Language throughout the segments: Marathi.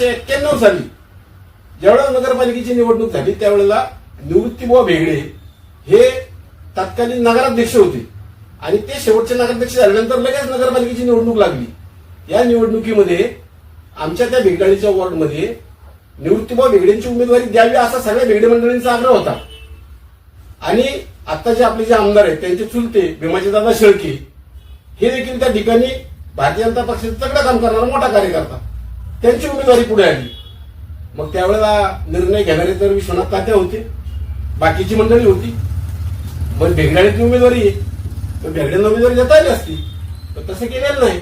एक्क्याण्णव साली ज्यावेळेला नगरपालिकेची निवडणूक झाली त्यावेळेला निवृत्तीबुवा भेगडे हे तत्कालीन नगराध्यक्ष होते. आणि ते शेवटचे नगराध्यक्ष झाल्यानंतर लगेच नगरपालिकेची निवडणूक लागली. या निवडणुकीमध्ये आमच्या त्या भेगडाळीच्या वॉर्डमध्ये निवृत्तीबुवा भेगडेंची उमेदवारी द्यावी असा सगळ्या भेगडे मंडळींचा आग्रह होता. आणि आत्ताचे आपले जे आमदार आहेत त्यांचे चुलते भीमाजीदादा शेळके हे देखील त्या ठिकाणी भारतीय जनता पक्षाचं तगडं काम करणारा मोठा कार्यकर्ता. त्यांची उमेदवारी पुढे आली. मग त्यावेळेला निर्णय घेणारे तर विश्वनाथ तात्या होते. बाकीची मंडळी होती. मग भेगड्याची उमेदवारी आहे. तर भेगड्यांना उमेदवारी देता आली असती. पण तसं केलेलं नाही.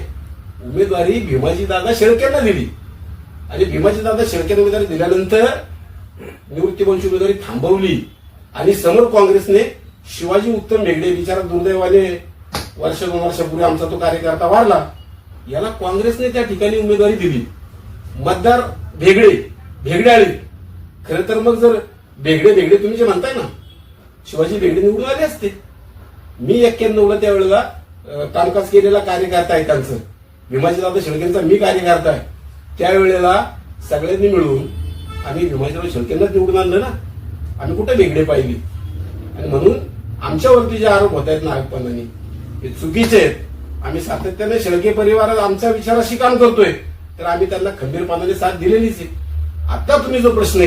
उमेदवारी भीमाजी दादा शेळकेंना दिली. आणि भीमाजी दादा शेळकेंना उमेदवारी दिल्यानंतर निवृत्तीपंची उमेदवारी थांबवली. आणि समोर काँग्रेसने शिवाजी उत्तम भेगडे बिचारा दुर्दैवाने वर्ष दोन वर्षापूर्वी आमचा तो कार्यकर्ता वाढला. याला काँग्रेसने त्या ठिकाणी उमेदवारी दिली. मतदार भेगडे आले खरं तर मग जर भेगडे भेगडे तुम्ही जे म्हणताय ना शिवाजी भेगडे निवडून आले असते. मी एक्क्याण्णवला त्यावेळेला कामकाज केलेला कार्यकर्ता आहे त्यांचं. भीमाजीराव शेळकेंचा मी कार्यकर्ता आहे. त्यावेळेला सगळ्यांनी मिळून आम्ही भीमाजीराव शेळकेंनाच निवडून आणलं ना. आम्ही कुठे वेगळे पाहिली? आणि म्हणून आमच्यावरती जे आरोप होत आहेत नागपणाने हे चुकीचे आहेत. आम्ही सातत्याने शेळके परिवारात आमच्या विचाराशी काम करतोय. तर आम्ही त्यांना खंबीरपणाने साथ दिलेलीच आहे. आता तुम्ही जो प्रश्न